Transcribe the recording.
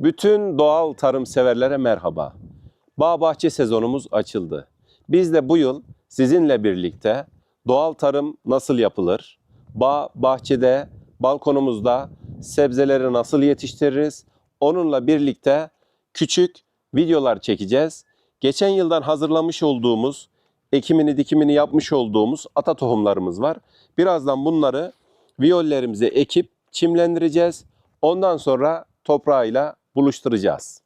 Bütün doğal tarım severlere merhaba. Bağ bahçe sezonumuz açıldı. Biz de bu yıl sizinle birlikte doğal tarım nasıl yapılır? Bağ bahçede, balkonumuzda sebzeleri nasıl yetiştiririz? Onunla birlikte küçük videolar çekeceğiz. Geçen yıldan hazırlamış olduğumuz, ekimini dikimini yapmış olduğumuz ata tohumlarımız var. Birazdan bunları viyollerimize ekip çimlendireceğiz. Ondan sonra toprağıyla buluşturacağız.